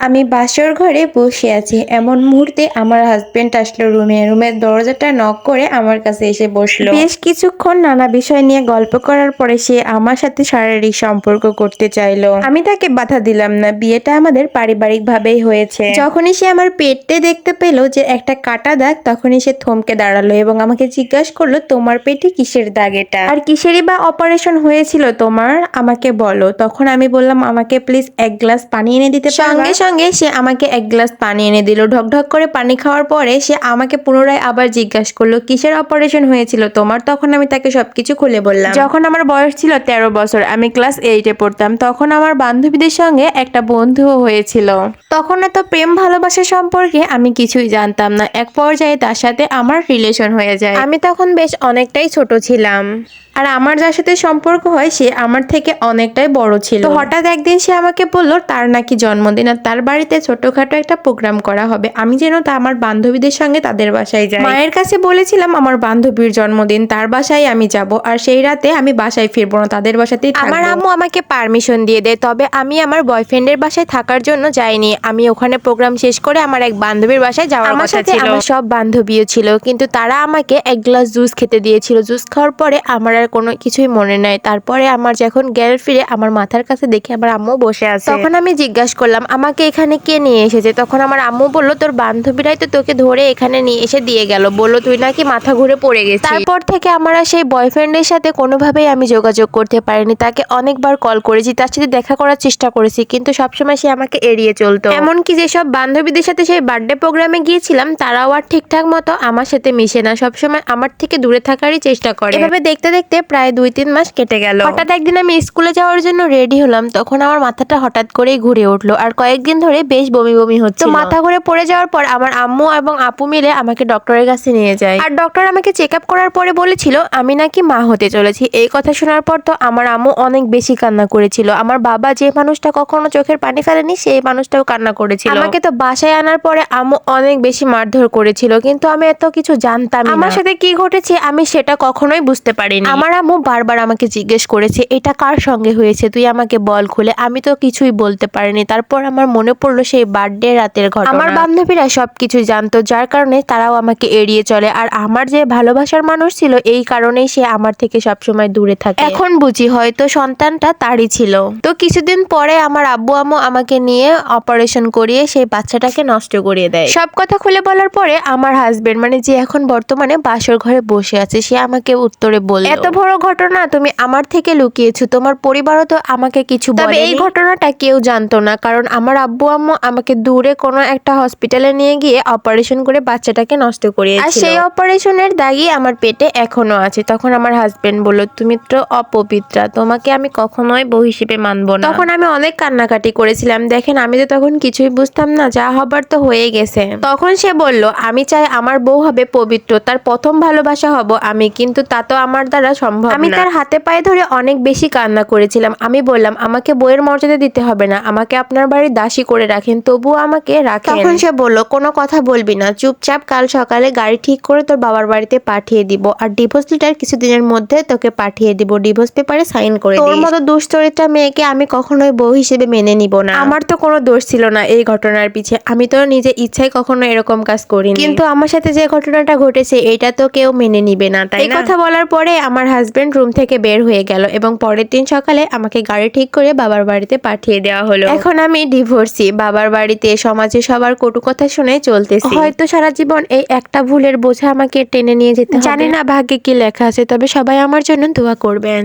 আমি বাসর ঘরে বসে আছি। এমন মুহূর্তে আমার হাজবেন্ড আসলো রুমে রুমের দরজাটা নক করে আমার কাছে এসে বসল। বেশ কিছুক্ষণ নানা বিষয় নিয়ে গল্প করার পরে সে আমার সাথে শারীরিক সম্পর্ক করতে চাইলো। আমি তাকে বাধা দিলাম না। বিয়েটা আমাদের পারিবারিক ভাবেই হয়েছে। যখনই সে আমার পেটে দেখতে পেল যে একটা কাটা দাগ তখনই সে থমকে দাঁড়াল এবং আমাকে জিজ্ঞাসা করল তোমার পেটে কিসের দাগ এটা? আর কিসেরই বা অপারেশন হয়েছিল তোমার? আমাকে বলো। তখন আমি বললাম আমাকে প্লিজ এক গ্লাস পানি এনে দিতে সঙ্গে সঙ্গে সে আমাকে এক গ্লাস পানি এনে দিল। ঢকঢক করে পানি খাওয়ার পরে সে আমাকে পুনরায় আবার জিজ্ঞাসা করল, কিসের অপারেশন হয়েছিল তোমার? তখন আমি তাকে সবকিছু খুলে বললাম। যখন আমার বয়স ছিল তেরো বছর, আমি ক্লাস এইটে পড়তাম, তখন আমার বান্ধবীদের সঙ্গে একটা বন্ধুও হয়েছিল। তখন এত প্রেম ভালোবাসা সম্পর্কে আমি কিছুই জানতাম না। এক পর্যায়ে তার সাথে আমার রিলেশন হয়ে যায়। আমি তখন বেশ অনেকটাই ছোট ছিলাম। আর আমার যার সাথে সম্পর্ক হয়, সে আমার থেকে অনেকটাই বড় ছিল। হঠাৎ একদিন সে আমাকে বলল, তার নাকি জন্মদিন, আর তার বাড়িতে ছোটখাটো একটা প্রোগ্রাম করা হবে। আমি যেন তা আমার বান্ধবীদের সঙ্গে তাদের বাসায় যাই। মায়ের কাছে বলেছিলাম আমার বান্ধবীর জন্মদিন তার বাসায় আমি যাব। আর সেই রাতে আমি বাসায় ফিরবো না তাদের বাসাতেই আমার আম্মু আমাকে পারমিশন দিয়ে দেয় তবে আমি আমার বয়ফ্রেন্ডের বাসায় থাকার জন্য যাইনি। আমি ওখানে প্রোগ্রাম শেষ করে আমার এক বান্ধবীর বাসায় যাওয়ার কথা ছিল। আমার সব বান্ধবীও ছিল কিন্তু তারা আমাকে এক গ্লাস জুস খেতে দিয়েছিল। জুস খাওয়ার পরে আমার আর কোনো কিছুই মনে নাই। তারপরে আমার যখন গ্যাল ফিরে আমার মাথার কাছে দেখে আমার আম্মু বসে আছে। তখন আমি জিজ্ঞাসা করলাম আমাকে এখানে কে নিয়ে এসেছে? তখন আমার আম্মু বলল, তোর বান্ধবীরাই তো তোকে ধরে এখানে নিয়ে এসে দিয়ে গেল। বলল, তুই নাকি মাথা ঘুরে পড়ে গেছিস। তারপর থেকে আমার সেই বয়ফ্রেন্ডের সাথে কোনোভাবেই আমি যোগাযোগ করতে পারিনি। তাকে অনেকবার কল করেছি, তার সাথে দেখা করার চেষ্টা করেছি, কিন্তু সবসময় সে আমাকে এড়িয়ে চলতো। এমনকি যেসব বান্ধবীদের সাথে সেই বার্থডে প্রোগ্রামে গিয়েছিলাম, তারাও আর ঠিকঠাক মতো আমার সাথে মিশে না। সবসময় আমার থেকে দূরে থাকারই চেষ্টা করে। এভাবে দেখতে দেখতে প্রায় দুই তিন মাস কেটে গেল। হঠাৎ একদিন আমি স্কুলে যাওয়ার জন্য রেডি হলাম, তখন আমার মাথাটা হঠাৎ করেই ঘুরে উঠল। আর কয়েকদিন ধরে বেশ বমি বমি হচ্ছে মাথা ঘুরে পড়ে যাওয়ার পর আমার আম্মু এবং আপু মিলে আমাকে ডক্টরের কাছে নিয়ে যায়। আর ডক্টর আমাকে চেক আপ করার পরে বলেছিল আমি নাকি মা হতে চলেছি। এই কথা শোনার পর তো আমার আম্মু অনেক বেশি কান্না করেছিল। আমার বাবা যে মানুষটা কখনো চোখের পানি ফেলেনি সেই মানুষটাও কান্না করেছিল। আমাকে তো বাসায় আনার পরে আম্মু অনেক বেশি মারধর করেছিল কিন্তু আমি এত কিছু জানতাম আমার সাথে কি ঘটেছে আমি সেটা কখনোই বুঝতে পারিনি। আমার আম্মু বারবার আমাকে জিজ্ঞেস করেছে এটা কার সঙ্গে হয়েছে? তুই আমাকে বল খুলে। আমি তো কিছুই বলতে পারিনি। তারপর আমার মনে পড়ল সেই বার্থডে রাতের ঘটনা। আমার বান্ধবীরা সবকিছু জানতো যার কারণে তারাও আমাকে এড়িয়ে চলে। আর আমার যে ভালোবাসার মানুষ ছিল এই কারণেই সে আমার থেকে সবসময় দূরে থাকে। এখন বুঝি হয়তো সন্তানটা তারই ছিল। তো কিছুদিন পরে আমার আব্বু আম্মু আমাকে নিয়ে অপারেশন করিয়ে সেই বাচ্চাটাকে নষ্ট করিয়ে দেয়। সব কথা খুলে বলার পরে আমার হাজবেন্ড মানে যে এখন বর্তমানে বাসর ঘরে বসে আছে সে আমাকে উত্তরে বলল এত বড় ঘটনা তুমি আমার থেকে লুকিয়েছো তোমার পরিবারও তো আমাকে কিছু তবে এই ঘটনাটা কেউ জানতো না কারণ আমার আব্বু আম্মু আমাকে দূরে কোনো একটা হসপিটালে নিয়ে গিয়ে অপারেশন করে বাচ্চাটাকে নষ্ট করিয়েছিল। আর সেই অপারেশনের দাগই আমার পেটে এখনও আছে। তখন আমার হাজবেন্ড বলল তুমি তো অপবিত্রা তোমাকে আমি কখনোই বউ হিসেবে মানবো না। তখন আমি অনেক কান্নাকাটি করেছিলাম। দেখেন আমি তো তখন কিছুই বুঝতাম না যা হবার তো হয়ে গেছে। তখন সে বলল আমি চাই আমার বউ হবে পবিত্র তার প্রথম ভালোবাসা হব আমি কিন্তু তা তো আমার দ্বারা সম্ভব আমি তার হাতে পায়ে ধরে অনেক বেশি কান্না করেছিলাম। আমি বললাম আমাকে বইয়ের মর্যাদা দিতে হবে না। আমাকে আপনার বাড়ির দাসী করে রাখেন তবুও আমাকে রাখেন। তখন সে বলল কোনো কথা বলবি না চুপচাপ কাল সকালে গাড়ি ঠিক করে তোর বাবার বাড়িতে পাঠিয়ে দিব আর ডিভোর্স লিটার কিছুদিনের মধ্যে তোকে পাঠিয়ে দিব ডিভোর্স পেপারে সাইন করে তোর মতো দুশ্চরিত্রা মেয়েকে আমি কখনোই বউ হিসেবে মেনে নিব না। আমার তো কোনো দোষ ছিল না এই ঘটনার পিছে আমি তো নিজে ইচ্ছায় কখনো এরকম কাজ করিনি। কিন্তু আমার সাথে যে ঘটনাটা ঘটেছে এটা তো কেউ মেনে নিবে না তাই এই কথা বলার পরে আমার হাজবেন্ড রুম থেকে বের হয়ে গেল এবং পরের দিন সকালে আমাকে গাড়ি ঠিক করে বাবার বাড়িতে পাঠিয়ে দেওয়া হলো। এখন আমি ডিভোর্সি বাবার বাড়িতে সমাজে সবার কটু কথা শুনে চলতেছি। হয়তো সারা জীবন এই একটা ভুলের বোঝা আমাকে টেনে নিয়ে যেতে জানি না ভাগ্যে কি লেখা আছে তবে সবাই আমার জন্য দোয়া করবেন।